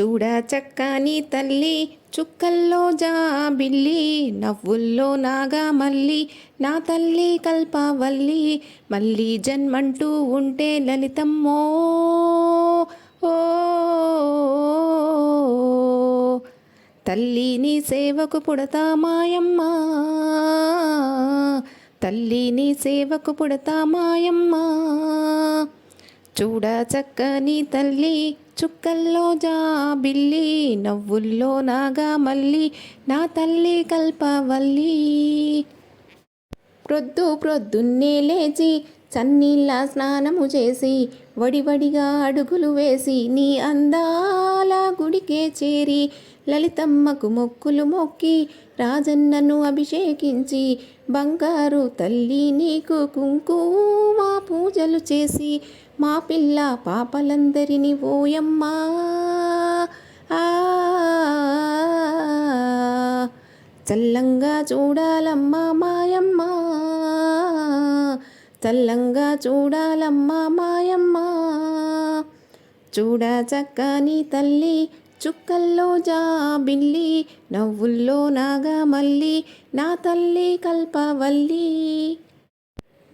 చూడ చక్కని తల్లి చుక్కల్లో జాబిల్లి నవ్వుల్లో నాగా మల్లి నా తల్లి కల్పవల్లి మళ్ళీ జన్మంటూ ఉంటే లలితమ్మో. ఓ తల్లి నీ సేవకు పుడతా మాయమ్మ. తల్లిని సేవకు పుడతా మాయమ్మ. చూడ చక్కని తల్లి చుక్కల్లో జాబిల్లి నవ్వుల్లో నాగా మల్లి నా తల్లి కల్పవల్లి. ప్రొద్దు ప్రొద్దున్నే లేచి చన్నీళ్ళ స్నానము చేసి వడివడిగా అడుగులు వేసి నీ అందాల గుడికే చేరి లలితమ్మకు మొక్కులు మొక్కి రాజన్నను అభిషేకించి బంగారు తల్లి నీకు కుంకుమ పూజలు చేసి మా పిల్ల పాపలందరినీ ఓయమ్మా. ఆ. చల్లంగా చూడాలమ్మా మాయమ్మ. చల్లంగా చూడాలమ్మా మాయమ్మ. చూడ చక్కని తల్లి చుక్కల్లో జాబిల్లి నవ్వుల్లో నాగా మళ్ళీ నా తల్లి కల్పవల్లి.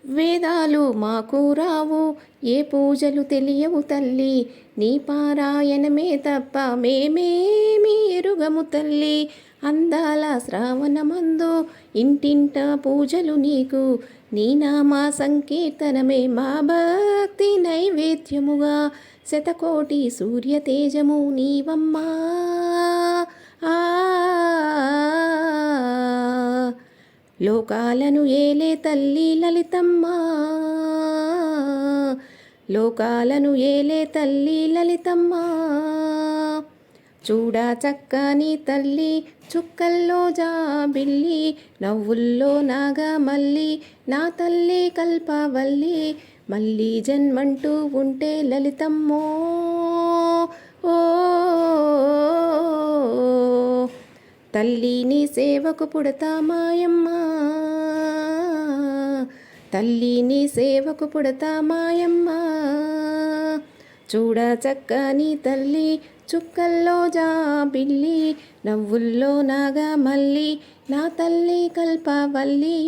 వేదాలు మాకు రావు ఏ పూజలు తెలియవు తల్లి. నీ పారాయణమే తప్ప మేమేమి ఎరుగము తల్లి. అందాల శ్రావణమందు ఇంటింట పూజలు నీకు. నీ నామా సంకీర్తనమే మా భక్తి నైవేద్యముగా. శతకోటి సూర్య తేజము నీవమ్మా. ఆ లోకాలను ఏలే తల్లి లలితమ్మా. లోకాలను ఏలే తల్లి లలితమ్మా. చూడా చక్కని తల్లి చుక్కల్లో జాబిల్లి నవ్వుల్లో నాగా మల్లి నా తల్లి కల్పవల్లి మళ్ళీ జన్మంటూ ఉంటే లలితమ్మో. తల్లి నీ సేవకు పుడతా మాయమ్మ తల్లి నీ సేవకు పుడతా మాయమ్మ చూడ చక్కని తల్లి చుక్కల్లో జాబిల్లి నవ్వుల్లో నాగా మల్లి నా తల్లి కల్పవల్లి.